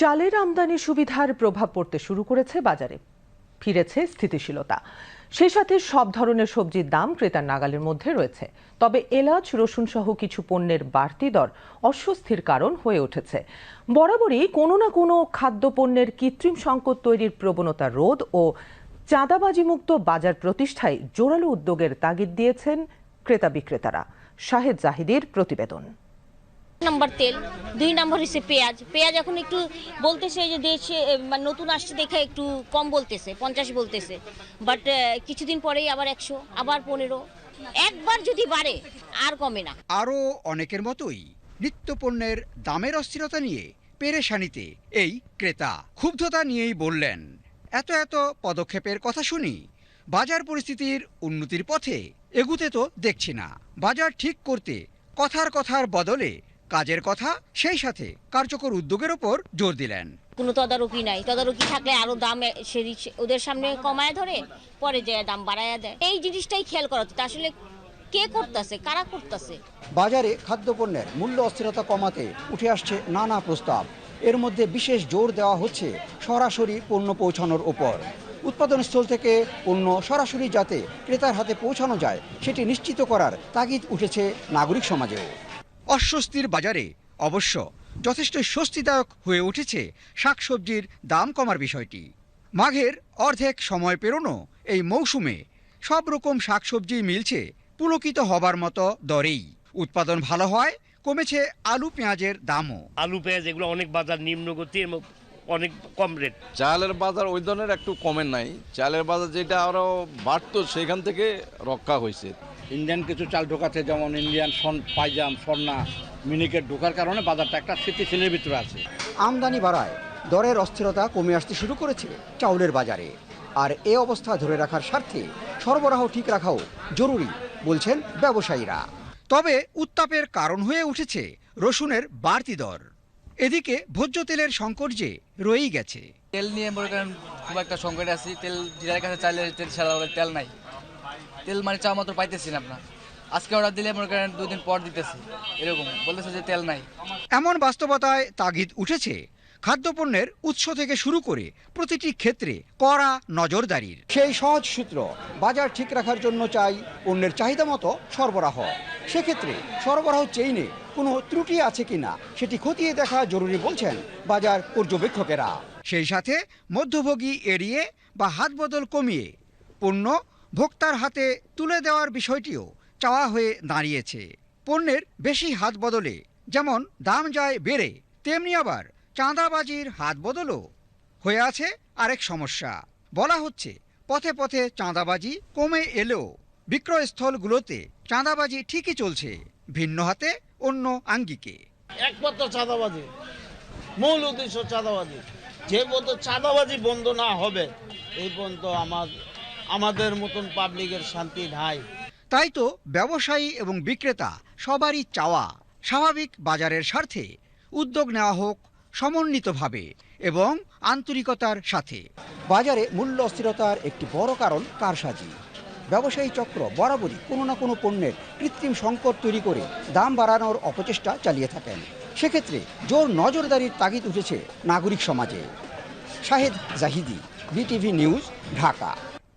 চালের আমদানি সুবিধার প্রভাব পড়তে শুরু করেছে বাজারে। ফিরেছে স্থিতিশীলতা। সেই সাথে সব ধরনের সবজির দাম ক্রেতার নাগালের মধ্যে রয়েছে। তবে এলাচ রসুন সহ কিছু পণ্যের বাড়তি দর অস্বস্তির কারণ হয়ে উঠেছে। বরাবরই কোনো না কোনো খাদ্যপণ্যের কৃত্রিম সংকট তৈরির প্রবণতা রোধ ও চাঁদাবাজিমুক্ত বাজার প্রতিষ্ঠায় জোরালো উদ্যোগের তাগিদ দিয়েছেন ক্রেতা বিক্রেতারা। শাহেদ জাহিদের প্রতিবেদন। নাম্বার তেল, দুই নম্বর হচ্ছে পেঁয়াজ। পেঁয়াজ এখন একটু বলতেছে যে দেশে মানে নতুন আসছে দেখে একটু কম বলতেছে, পঞ্চাশ বলতেছে। বাট কিছুদিন পরেই আবার একশো, আবার পনেরো। একবার যদি বাড়ে, আর কমে না। আরও অনেকের মতোই নিত্যপণ্যের দামের অস্থিরতা নিয়ে পেরেশানিতে এই ক্রেতা ক্ষুব্ধতা নিয়েই বললেন, এত এত পদক্ষেপের কথা শুনি, বাজার পরিস্থিতির উন্নতির পথে এগুতে তো দেখছি না। বাজার ঠিক করতে কথার কথার বদলে কাজের কথা সেই সাথে কার্যকর উদ্যোগের ওপর জোর দিলেন। কোনো তদারকি নাই। তদারকি থাকলে আরও দাম এ- সে রিচ- ওদের সামনে কমায় ধরে পরে যে দাম বাড়ায় দেয়। এই জিনিসটাই খেয়াল করা উচিত। আসলে কে করতেছে? কারা করতেছে? বাজারে খাদ্যপণ্যের মূল্য অস্থিরতা কমাতে উঠে আসছে নানা প্রস্তাব। এর মধ্যে বিশেষ জোর দেওয়া হচ্ছে সরাসরি পণ্য পৌঁছানোর ওপর। উৎপাদনস্থল থেকে পণ্য সরাসরি যাতে ক্রেতার হাতে পৌঁছানো যায় সেটি নিশ্চিত করার তাগিদ উঠেছে নাগরিক সমাজেও। অস্বস্তির বাজারে। অবশ্য যথেষ্ট স্বস্তিদায়ক হয়ে উঠেছে শাকসবজির দাম কমার বিষয়টি। মাঘের অর্ধেক সময় পেরোনো এই মৌসুমে সব রকম শাকসবজি মিলছে পুলকিত হবার মতো দরেই। উৎপাদন ভালো হয় কমেছে আলু পেঁয়াজের দামও। আলু পেঁয়াজ এগুলো অনেক বাজার নিম্নগতি এবং অনেক কম রেট। চালের বাজার ওই ধরনের একটু কমের নাই। চালের বাজার যেটা আরও বাড়তো সেখান থেকে রক্ষা হয়েছে। ইন্ডিয়ান কিছু চাল ঢোকাচ্ছে যেমন ইন্ডিয়ান সন পাইজাম স্বর্ণা মিনিকেট ঢোকার কারণে বাজারটা একটা স্থিতিশীলের ভিতরে আছে। আমদানি বাড়ায় দরের অস্থিরতা কমে আসতে শুরু করেছে চাউলের বাজারে। আর এ অবস্থা ধরে রাখার স্বার্থে সরবরাহ ঠিক রাখাও জরুরি বলছেন ব্যবসায়ীরা। তবে উত্তাপের কারণ হয়ে উঠেছে রসুনের বাড়তি দর। এদিকে ভোজ্য তেলের সংকট যে রয়েই গেছে। তেল নিয়ে মনে করেন খুব একটা সংকটে আছি। তেল ডিলারের কাছে চাইলে তেল ছাড়া তেল নাই। তেল মানে চাওয়া মতো পাইতেছি না আপনার। আজকে অর্ডার দিলে মনে করেন দুদিন পর দিতেছি। এরকম, বলতেছে যে তেল নাই। এমন বাস্তবতায় তাগিদ উঠেছে। খাদ্যপণ্যের উৎস থেকে শুরু করে প্রতিটি ক্ষেত্রে কড়া নজরদারির। সেই সহজ সূত্র, বাজার ঠিক রাখার জন্য চাই পণ্যের চাহিদা মতো সরবরাহ। সেক্ষেত্রে সরবরাহ চেইনে কোনো ত্রুটি আছে কিনা, সেটি খতিয়ে দেখা জরুরি বলছেন বাজার পর্যবেক্ষকেরা। সেই সাথে মধ্যভোগী এড়িয়ে বা হাত বদল কমিয়ে পণ্য ভোক্তার হাতে তুলে দেওয়ার বিষয়টিও চাওয়া হয়ে দাঁড়িয়েছে। পণ্যের বেশি হাত বদলে, যেমন দাম যায় বেড়ে, তেমনি আবার চাঁদাবাজির হাত বদলও হয়ে আছে আরেক সমস্যা। বলা হচ্ছে, পথে পথে চাঁদাবাজি কমে এলেও বিক্রয়স্থলগুলোতে চাঁদাবাজি ঠিকই চলছে, ভিন্ন হাতে অন্য আঙ্গিকে। একমাত্র চাঁদাবাজি, মূল উদ্দেশ্য চাঁদাবাজি। যে পর্যন্ত চাঁদাবাজি বন্ধ না হবে, এই পর্যন্ত আমার আমাদের মতন পাবলিকের শান্তি নাই। তাই তো ব্যবসায়ী এবং বিক্রেতা সবারই চাওয়া স্বাভাবিক বাজারের স্বার্থে উদ্যোগ নেওয়া হোক সমন্বিতভাবে এবং আন্তরিকতার সাথে। বাজারে মূল্য অস্থিরতার একটি বড় কারণ কারসাজি। ব্যবসায়ী চক্র বরাবরই কোনো না কোনো পণ্যের কৃত্রিম সংকট তৈরি করে দাম বাড়ানোর অপচেষ্টা চালিয়ে থাকেন। সেক্ষেত্রে জোর নজরদারির তাগিদ উঠেছে নাগরিক সমাজে। Shahed Zahidi, BTV news, Dhaka.